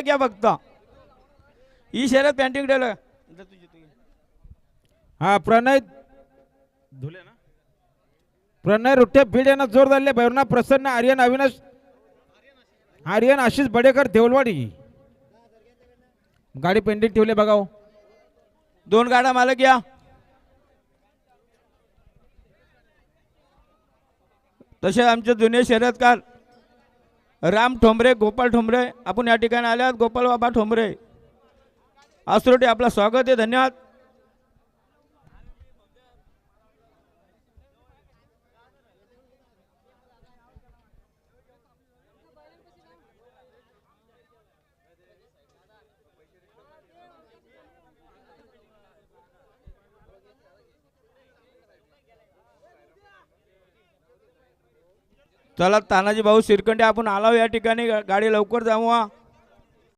घ्या फक्त. ही शर्यत पॅन्टिंग ठेवलं हा प्रणय. धुले ना. प्रणय रुट्टे बीड यांना जोर झाले भैरवना प्रसन्न आर्यन अविनाश. आर्यन आशिष बडेकर देवलवाडी गाडी पेंडिंग ठेवले बघा हो. दोन गाडा मालक या. तसे आमचे जुने शर्यतकार राम ठोंबरे गोपाळ ठोंबरे आपण या ठिकाणी आल्यात. गोपाल गोपाळ बाबा ठोंबरे. आसरोटी आपला स्वागत आहे. धन्यवाद. चला तानाजी भाऊ शिरकंडे आपण आलो या ठिकाणी गाडी लवकर जाऊ हा